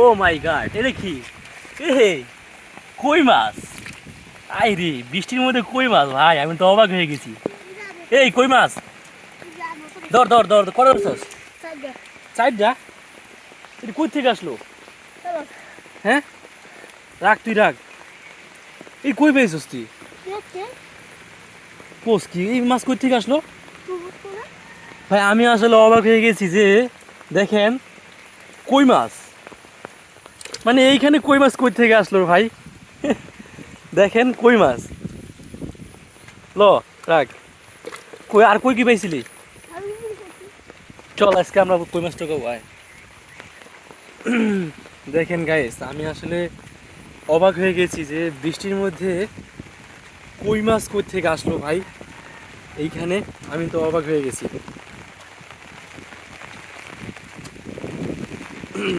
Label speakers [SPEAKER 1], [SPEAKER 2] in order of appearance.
[SPEAKER 1] ও মাই god এটা কি? এ কই মাছ? আই রে, বৃষ্টির মধ্যে কই মাছ ভাই? আমি তো অবাক হয়ে গেছি। এই, কই মাছ? ধর ধর ধর কত ধরছস? সাইড যা। এটা কই থেকে আসলো? হ্যাঁ? রাখ, তুই রাখ। এই, কই পেয়েছিস তুই? পোস কি? এই মাছ কই থেকে আসলো? ভাই, আমি আসলে অবাক হয়ে গেছি যে, দেখেন, কই মাছ? মানে এইখানে কই মাছ কই থেকে আসলো ভাই? দেখেন কই মাছ। ল, রাখ। কই, আর কই কি পাইছিলি? চল, আজকে আমরা কই মাছটা আয়। দেখেন গাইস আমি আসলে অবাক হয়ে গেছি যে বৃষ্টির মধ্যে কই মাছ কই থেকে আসলো ভাই? এইখানে আমি তো অবাক হয়ে গেছি।